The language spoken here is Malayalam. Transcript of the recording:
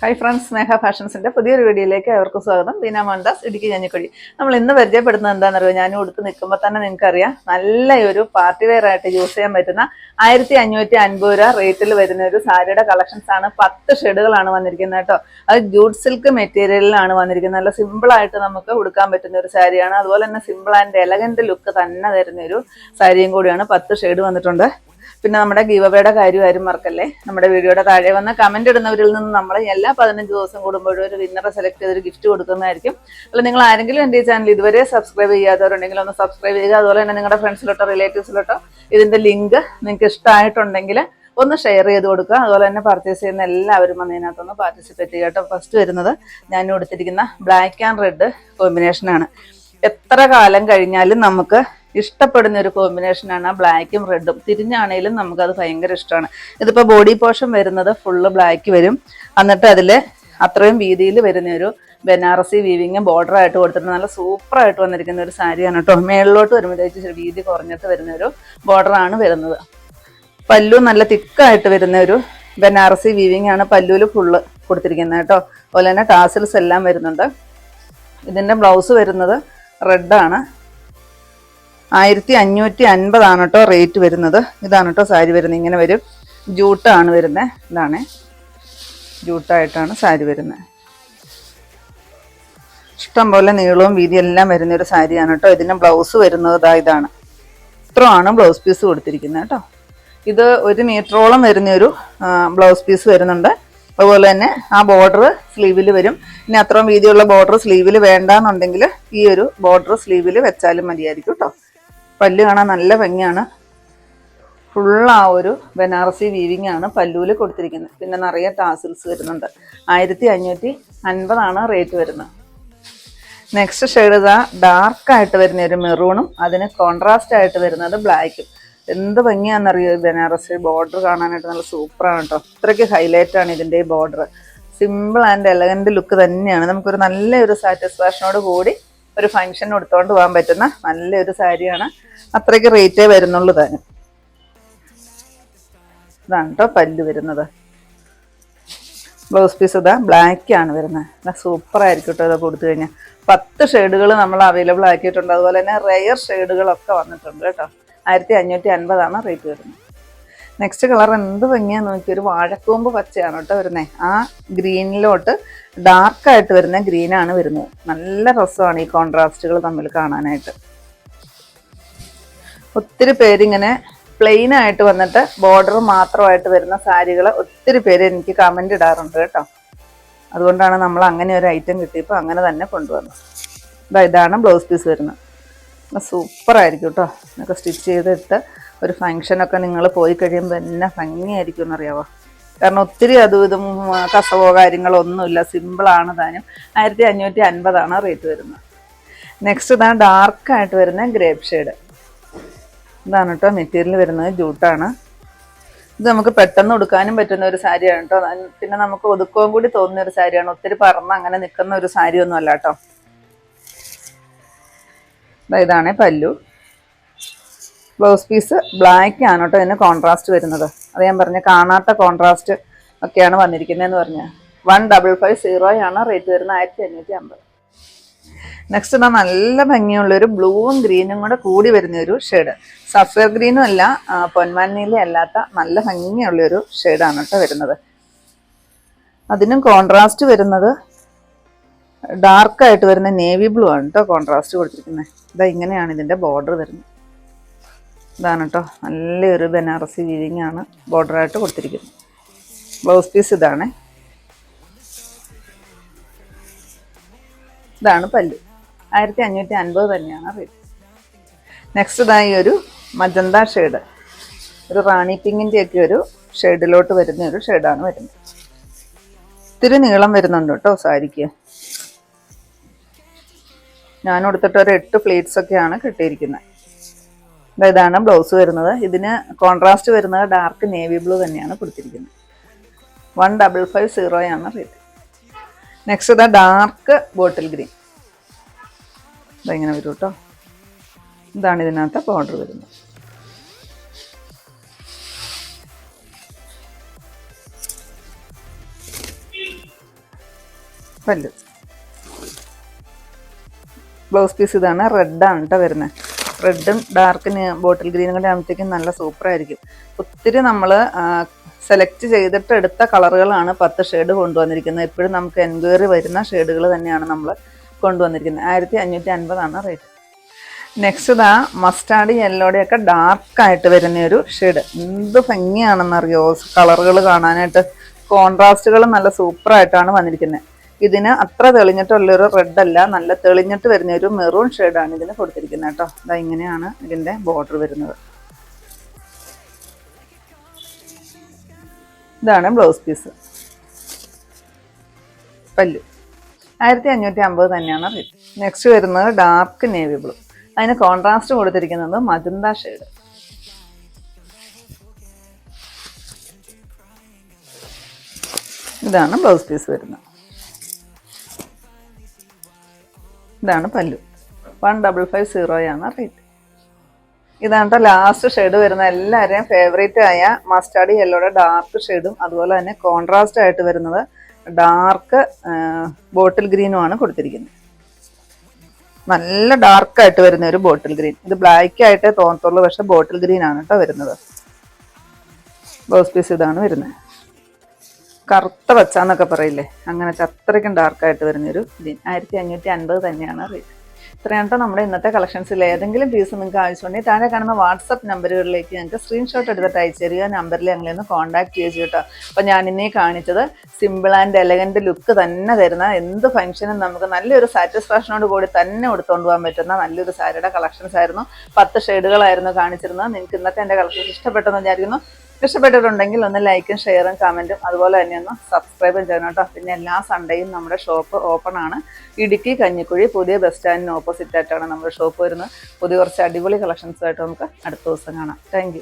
ഹായ് ഫ്രണ്ട്സ് സ്നേഹ ഫാഷൻസിന്റെ പുതിയൊരു വീഡിയോയിലേക്ക് അവർക്ക് സ്വാഗതം. ബീന മോഹൻദാസ് ഇടുക്കി ഞഞ്ഞിക്കൊടി നമ്മൾ ഇന്ന് പരിചയപ്പെടുന്നത് എന്താണെന്നറിയോ? ഞാൻ ഉടുത്ത് നിൽക്കുമ്പോൾ തന്നെ നിങ്ങൾക്കറിയാം. നല്ല ഒരു പാർട്ടി വെയർ ആയിട്ട് യൂസ് ചെയ്യാൻ പറ്റുന്ന ആയിരത്തി അഞ്ഞൂറ്റി അൻപത് രൂപ റേറ്റിൽ വരുന്ന ഒരു സാരിയുടെ കളക്ഷൻസ് ആണ്. പത്ത് ഷെഡുകളാണ് വന്നിരിക്കുന്നത് കേട്ടോ. അത് ജൂട്ട് സിൽക്ക് മെറ്റീരിയലിലാണ് വന്നിരിക്കുന്നത്. നല്ല സിമ്പിൾ ആയിട്ട് നമുക്ക് ഉടുക്കാൻ പറ്റുന്ന ഒരു സാരിയാണ്. അതുപോലെ തന്നെ സിമ്പിൾ ആൻഡ് എലഗന്റ് ലുക്ക് തന്നെ തരുന്ന ഒരു സാരിയും കൂടിയാണ്. പത്ത് ഷെയ്ഡ് വന്നിട്ടുണ്ട്. പിന്നെ നമ്മുടെ ഗീവബയുടെ കാര്യം ആരും മറക്കല്ലേ? നമ്മുടെ വീഡിയോയുടെ താഴെ വന്ന കമന്റ് ഇടുന്നവരിൽ നിന്ന് നമ്മൾ എല്ലാ പതിനഞ്ച് ദിവസം കൂടുമ്പോഴും ഒരു വിന്നറെ സെലക്ട് ചെയ്തൊരു ഗിഫ്റ്റ് കൊടുക്കുന്നതായിരിക്കും. അല്ല നിങ്ങൾ ആരെങ്കിലും എന്റെ ചാനൽ ഇതുവരെ സബ്സ്ക്രൈബ് ചെയ്യാത്തവരുണ്ടെങ്കിൽ ഒന്ന് സബ്സ്ക്രൈബ് ചെയ്യുക. അതുപോലെ തന്നെ നിങ്ങളുടെ ഫ്രണ്ട്സിലോട്ടോ റിലേറ്റീവ്സിലോട്ടോ ഇതിന്റെ ലിങ്ക് നിങ്ങൾക്ക് ഇഷ്ടമായിട്ടുണ്ടെങ്കിൽ ഒന്ന് ഷെയർ ചെയ്ത് കൊടുക്കുക. അതുപോലെ തന്നെ പർച്ചേസ് ചെയ്യുന്ന എല്ലാവരും വന്ന് ഇതിനകത്തൊന്ന് പാർട്ടിസിപ്പേറ്റ് ചെയ്യുക കേട്ടോ. ഫസ്റ്റ് വരുന്നത് ഞാൻ കൊടുത്തിരിക്കുന്ന ബ്ലാക്ക് ആൻഡ് റെഡ് കോമ്പിനേഷനാണ് എത്ര കാലം കഴിഞ്ഞാലും നമുക്ക് ഇഷ്ടപ്പെടുന്ന ഒരു കോമ്പിനേഷനാണ് ആ ബ്ലാക്കും റെഡും തിരിഞ്ഞാണേലും നമുക്കത് ഭയങ്കര ഇഷ്ടമാണ്. ഇതിപ്പോൾ ബോഡി പോർഷൻ വരുന്നത് ഫുള്ള് ബ്ലാക്ക് വരും. എന്നിട്ട് അതിൽ അത്രയും വീതിയിൽ വരുന്ന ഒരു ബനാറസി വീവിങ് ബോർഡറായിട്ട് കൊടുത്തിട്ട് നല്ല സൂപ്പറായിട്ട് വന്നിരിക്കുന്ന ഒരു സാരിയാണ് കേട്ടോ. മേളിലോട്ട് വരുമ്പോഴത്തേക്ക് ഇച്ചിരി വീതി കുറഞ്ഞിട്ട് വരുന്ന ഒരു ബോർഡറാണ് വരുന്നത്. പല്ലു നല്ല തിക്കായിട്ട് വരുന്ന ഒരു ബനാറസി വീവിങ് ആണ് പല്ലുവിൽ ഫുള്ള് കൊടുത്തിരിക്കുന്നത് കേട്ടോ. അതുപോലെ തന്നെ ടാസിൽസ് എല്ലാം വരുന്നുണ്ട്. ഇതിന്റെ ബ്ലൗസ് വരുന്നത് റെഡാണ് ആയിരത്തി അഞ്ഞൂറ്റി അൻപതാണ് കേട്ടോ റേറ്റ് വരുന്നത്. ഇതാണ് കേട്ടോ സാരി വരുന്നത്. ഇങ്ങനെ വരും. ജൂട്ടാണ് വരുന്നത് ഇതാണ്. ജൂട്ടായിട്ടാണ് സാരി വരുന്നത് ഇഷ്ടം പോലെ നീളവും വീതിയും എല്ലാം വരുന്ന ഒരു സാരിയാണ് കേട്ടോ. ഇതിന്റെ ബ്ലൗസ് വരുന്നത് ഇതാ ഇതാണ്. ഇത്രയാണ് ബ്ലൗസ് പീസ് കൊടുത്തിരിക്കുന്നത് കേട്ടോ. ഇത് ഒരു മീറ്ററോളം വരുന്ന ഒരു ബ്ലൗസ് പീസ് വരുന്നുണ്ട്. അതുപോലെ തന്നെ ആ ബോർഡർ സ്ലീവിൽ വരും. ഇനി അത്രയും വീതിയുള്ള ബോർഡർ സ്ലീവിൽ വേണ്ടാന്നുണ്ടെങ്കിൽ ഈ ഒരു ബോർഡർ സ്ലീവിൽ വെച്ചാലും മതിയായിരിക്കും കേട്ടോ. പല്ല് കാണാൻ നല്ല ഭംഗിയാണ്. ഫുൾ ആ ഒരു ബനാറസി വീവിങ് ആണ് പല്ലൂൽ കൊടുത്തിരിക്കുന്നത്. പിന്നെ നിറയെ ടാസിൽസ് വരുന്നുണ്ട്. ആയിരത്തി അഞ്ഞൂറ്റി അൻപതാണ് റേറ്റ് വരുന്നത്. നെക്സ്റ്റ് ഷെയ്ഡ് ഇതാ ഡാർക്ക് ആയിട്ട് വരുന്ന ഒരു മെറൂണും അതിന് കോൺട്രാസ്റ്റ് ആയിട്ട് വരുന്നത് ബ്ലാക്കും എന്ത് ഭംഗിയാണെന്നറിയോ ബനാറസി ബോർഡർ കാണാനായിട്ട് നല്ല സൂപ്പറാണ് കേട്ടോ അത്രയ്ക്ക് ഹൈലൈറ്റ് ആണ് ഇതിന്റെ border simple and elegant look തന്നെയാണ്. നമുക്കൊരു നല്ലൊരു സാറ്റിസ്ഫാക്ഷനോട് കൂടി ഒരു ഫംഗ്ഷൻ എടുത്തുകൊണ്ട് പോകാൻ പറ്റുന്ന നല്ലൊരു സാരിയാണ്. അത്രയ്ക്ക് റേറ്റേ വരുന്നുള്ളൂ താനും. ഇതാണ് കേട്ടോ പല്ല് വരുന്നത്. ബ്ലൗസ് പീസ് ഇതാ ബ്ലാക്ക് ആണ് വരുന്നത്. സൂപ്പർ ആയിരിക്കും കേട്ടോ ഇതൊക്കെ കൊടുത്തു കഴിഞ്ഞാൽ പത്ത് ഷെയ്ഡുകൾ നമ്മൾ അവൈലബിൾ ആക്കിയിട്ടുണ്ട്. അതുപോലെ തന്നെ റെയർ ഷെയ്ഡുകളൊക്കെ വന്നിട്ടുണ്ട് കേട്ടോ ആയിരത്തി അഞ്ഞൂറ്റി അൻപതാണ് റേറ്റ് വരുന്നത്. നെക്സ്റ്റ് കളർ എന്ത് ഭംഗിയാന്ന് നോക്കി. ഒരു വാഴക്കൂമ്പ് പച്ചയാണ് കേട്ടോ വരുന്നത് ആ ഗ്രീനിലോട്ട് ഡാർക്കായിട്ട് വരുന്ന ഗ്രീനാണ് വരുന്നത്. നല്ല രസമാണ് ഈ കോൺട്രാസ്റ്റുകൾ തമ്മിൽ കാണാനായിട്ട്. ഒത്തിരി പേരിങ്ങനെ പ്ലെയിൻ ആയിട്ട് വന്നിട്ട് ബോർഡർ മാത്രമായിട്ട് വരുന്ന സാരികൾ ഒത്തിരി പേര് എനിക്ക് കമന്റ് ഇടാറുണ്ട് കേട്ടോ. അതുകൊണ്ടാണ് നമ്മൾ അങ്ങനെ ഒരു ഐറ്റം കിട്ടിയപ്പോൾ അങ്ങനെ തന്നെ കൊണ്ടുവന്നത് ഇതാ ഇതാണ് ബ്ലൗസ് പീസ് വരുന്നത്. സൂപ്പർ ആയിരിക്കും കേട്ടോ. എന്നൊക്കെ സ്റ്റിച്ച് ചെയ്തിട്ട് ഒരു ഫങ്ഷനൊക്കെ നിങ്ങൾ പോയി കഴിയുമ്പോൾ എന്നെ ഭംഗിയായിരിക്കും എന്നറിയാവോ? കാരണം ഒത്തിരി അതും ഇതും കസവോ കാര്യങ്ങളോ ഒന്നുമില്ല. സിമ്പിളാണ് താനും ആയിരത്തി അഞ്ഞൂറ്റി അൻപതാണ് റേറ്റ് വരുന്നത്. നെക്സ്റ്റ് ഇതാണ് ഡാർക്കായിട്ട് വരുന്ന ഗ്രേപ്പ് ഷെയ്ഡ് ഇതാണ് കേട്ടോ മെറ്റീരിയൽ വരുന്നത് ജൂട്ടാണ് ഇത് നമുക്ക് പെട്ടെന്ന് ഉടുക്കാനും പറ്റുന്ന ഒരു സാരിയാണ് കേട്ടോ പിന്നെ നമുക്ക് ഒതുക്കവും കൂടി തോന്നുന്ന ഒരു സാരിയാണ്. ഒത്തിരി പറന്ന് അങ്ങനെ നിൽക്കുന്ന ഒരു സാരി ഒന്നുമല്ല കേട്ടോ ഇതാണ് പല്ലു. ബ്ലൗസ് പീസ് ബ്ലാക്ക് ആണ് കേട്ടോ ഇതിന് കോൺട്രാസ്റ്റ് വരുന്നത്. അത് ഞാൻ പറഞ്ഞ കാണാത്ത കോൺട്രാസ്റ്റ് ഒക്കെയാണ് വന്നിരിക്കുന്നതെന്ന് പറഞ്ഞാൽ വൺ ഡബിൾ ഫൈവ് സീറോ ആണ് റേറ്റ് വരുന്നത് ആയിരത്തി അഞ്ഞൂറ്റി അമ്പത് നെക്സ്റ്റ് ഇതാ നല്ല ഭംഗിയുള്ളൊരു ബ്ലൂവും ഗ്രീനും കൂടെ കൂടി വരുന്ന ഒരു ഷെയ്ഡ് സഫയർ ഗ്രീനും അല്ല പൊന്മാൻ അല്ലാത്ത നല്ല ഭംഗിയുള്ളൊരു ഷെയ്ഡാണ് കേട്ടോ വരുന്നത്. അതിനും കോൺട്രാസ്റ്റ് വരുന്നത് ഡാർക്കായിട്ട് വരുന്ന നേവി ബ്ലൂ ആണ് കേട്ടോ കോൺട്രാസ്റ്റ് കൊടുത്തിരിക്കുന്നത്. ഇതാ ഇങ്ങനെയാണ് ഇതിന്റെ ബോർഡർ വരുന്നത്. ഇതാണ് കേട്ടോ. നല്ലൊരു ബനാറസി വീവിങ് ആണ് ബോർഡറായിട്ട് കൊടുത്തിരിക്കുന്നത്. ബ്ലൗസ് പീസ് ഇതാണ്. ഇതാണ് പല്ല്. ആയിരത്തി അഞ്ഞൂറ്റി അൻപത് തന്നെയാണ് റേറ്റ് നെക്സ്റ്റ് ഇതായി ഒരു മജന്ത ഷെയ്ഡ്. ഒരു റാണി പിങ്കിന്റെ ഒക്കെ ഒരു ഷെയ്ഡിലോട്ട് വരുന്ന ഒരു ഷെയ്ഡാണ് വരുന്നത്. ഇത്തിരി നീളം വരുന്നുണ്ട് കേട്ടോ സാരിക്ക്. ഞാൻ കൊടുത്തിട്ട് ഒരു എട്ട് പ്ലേറ്റ്സ് ഒക്കെയാണ് കിട്ടിയിരിക്കുന്നത്. ഇതാണ് ബ്ലൗസ് വരുന്നത്. ഇതിന് കോൺട്രാസ്റ്റ് വരുന്നത് ഡാർക്ക് നേവി ബ്ലൂ തന്നെയാണ് കൊടുത്തിരിക്കുന്നത്. വൺ ഡബിൾ ഫൈവ് സീറോയാണ് റേറ്റ് നെക്സ്റ്റ് ഇതാ ഡാർക്ക് ബോട്ടിൽ ഗ്രീൻ ഇതെങ്ങനെ വരും കേട്ടോ ഇതാണ് ഇതിനകത്ത് ബോർഡർ വരുന്നത്. പല്ല്. ബ്ലൗസ് പീസ് ഇതാണ് റെഡാണ് കേട്ടോ വരുന്നത്. റെഡും ഡാർക്ക് ബോട്ടിൽ ഗ്രീനും കൂടെ ആകുമ്പോഴത്തേക്കും നല്ല സൂപ്പറായിരിക്കും. ഒത്തിരി നമ്മൾ സെലക്ട് ചെയ്തിട്ട് എടുത്ത കളറുകളാണ് പത്ത് ഷെയ്ഡ് കൊണ്ടുവന്നിരിക്കുന്നത്. എപ്പോഴും നമുക്ക് എൻക്വയറി വരുന്ന ഷെയ്ഡുകൾ തന്നെയാണ് നമ്മൾ കൊണ്ടുവന്നിരിക്കുന്നത്. ആയിരത്തി അഞ്ഞൂറ്റി അൻപതാണ് റേറ്റ്. നെക്സ്റ്റ് ഇതാ മസ്റ്റാർഡ് യെല്ലോടെയൊക്കെ ഡാർക്കായിട്ട് വരുന്ന ഒരു ഷെയ്ഡ്. എന്ത് ഭംഗിയാണെന്നറിയോ? കളറുകൾ കാണാനായിട്ട്. കോൺട്രാസ്റ്റുകൾ നല്ല സൂപ്പറായിട്ടാണ് വന്നിരിക്കുന്നത്. ഇതിന് അത്ര തെളിഞ്ഞിട്ടുള്ളൊരു റെഡ് അല്ല നല്ല തെളിഞ്ഞിട്ട് വരുന്ന ഒരു മെറൂൺ ഷെയ്ഡാണ് ഇതിന് കൊടുത്തിരിക്കുന്നത് കേട്ടോ. ഇതാ ഇങ്ങനെയാണ് ഇതിന്റെ ബോർഡർ വരുന്നത്. ഇതാണ് ബ്ലൗസ് പീസ്. പല്ലു. ആയിരത്തി അഞ്ഞൂറ്റി അമ്പത് തന്നെയാണ് റേറ്റ് നെക്സ്റ്റ് വരുന്നത് ഡാർക്ക് നേവി ബ്ലൂ അതിന് കോൺട്രാസ്റ്റ് കൊടുത്തിരിക്കുന്നത് മജന്ത ഷെയ്ഡ് ഇതാണ് ബ്ലൗസ് പീസ് വരുന്നത്. ഇതാണ് പല്ലു. വൺ ഡബിൾ ഫൈവ് സീറോയാണ് റേറ്റ് ഇതാണ് ലാസ്റ്റ് ഷെയ്ഡ് വരുന്ന എല്ലാവരെയും ഫേവറേറ്റ് ആയ മസ്റ്റാർഡ് യെല്ലോയുടെ ഡാർക്ക് ഷെയ്ഡും അതുപോലെ തന്നെ കോൺട്രാസ്റ്റ് ആയിട്ട് വരുന്നത് ഡാർക്ക് ബോട്ടിൽ ഗ്രീനും ആണ് കൊടുത്തിരിക്കുന്നത്. നല്ല ഡാർക്ക് ആയിട്ട് വരുന്ന ഒരു ബോട്ടിൽ ഗ്രീൻ ഇത് ബ്ലാക്ക് ആയിട്ടേ തോന്നത്തുള്ളൂ പക്ഷെ ബോട്ടിൽ ഗ്രീൻ ആണ് കേട്ടോ വരുന്നത്. ബോസ് പീസ് ഇതാണ് വരുന്നത്. കറുത്ത പച്ച എന്നൊക്കെ പറയില്ലേ? അങ്ങനത്തെ അത്രയ്ക്കും ഡാർക്കായിട്ട് വരുന്നൊരു ഗ്രീൻ ആയിരത്തി അഞ്ഞൂറ്റി അൻപത് തന്നെയാണ് റേറ്റ് ഇത്രയാണ് നമ്മുടെ ഇന്നത്തെ കളക്ഷൻസിൽ ഏതെങ്കിലും പീസ് നിങ്ങൾക്ക് ആവശ്യമുണ്ടെങ്കിൽ താഴെ കാണുന്ന വാട്സപ്പ് നമ്പറുകളിലേക്ക് ഞങ്ങൾക്ക് സ്ക്രീൻഷോട്ട് എടുത്തിട്ട് അയച്ചു തരിക. നമ്പറിൽ ഞങ്ങളെ ഒന്ന് കോൺടാക്ട് ചെയ്യുക കേട്ടോ അപ്പോൾ ഞാൻ ഇന്നേ കാണിച്ചത് സിമ്പിൾ ആൻഡ് എലഗന്റ് ലുക്ക് തന്നെ തരുന്ന എന്ത് ഫംഗ്ഷനും നമുക്ക് നല്ലൊരു സാറ്റിസ്ഫാക്ഷനോട് കൂടി തന്നെ എടുത്തുകൊണ്ട് പോകാൻ പറ്റുന്ന നല്ലൊരു സാരിയുടെ കളക്ഷൻസ് ആയിരുന്നു. പത്ത് ഷെയ്ഡുകളായിരുന്നു കാണിച്ചിരുന്നത്. നിങ്ങൾക്ക് ഇന്നത്തെ എന്റെ കളക്ഷൻസ് ഇഷ്ടപ്പെട്ടെന്ന് വിചാരിക്കുന്നു. ഇഷ്ടപ്പെട്ടിട്ടുണ്ടെങ്കിൽ ഒന്ന് ലൈക്കും ഷെയറും കമന്റും അതുപോലെ തന്നെ ഒന്ന് സബ്സ്ക്രൈബും ചെയ്യണം കേട്ടോ. പിന്നെ എല്ലാ സൺഡേയും നമ്മുടെ ഷോപ്പ് ഓപ്പൺ ആണ്. ഇടുക്കി കഞ്ഞിക്കുഴി പുതിയ ബസ് സ്റ്റാൻഡിന് ഓപ്പോസിറ്റ് ആയിട്ടാണ് നമ്മുടെ ഷോപ്പ് വരുന്നത്. പുതിയ കുറച്ച് അടിപൊളി കളക്ഷൻസ് ആയിട്ട് നമുക്ക് അടുത്ത ദിവസം കാണാം. താങ്ക്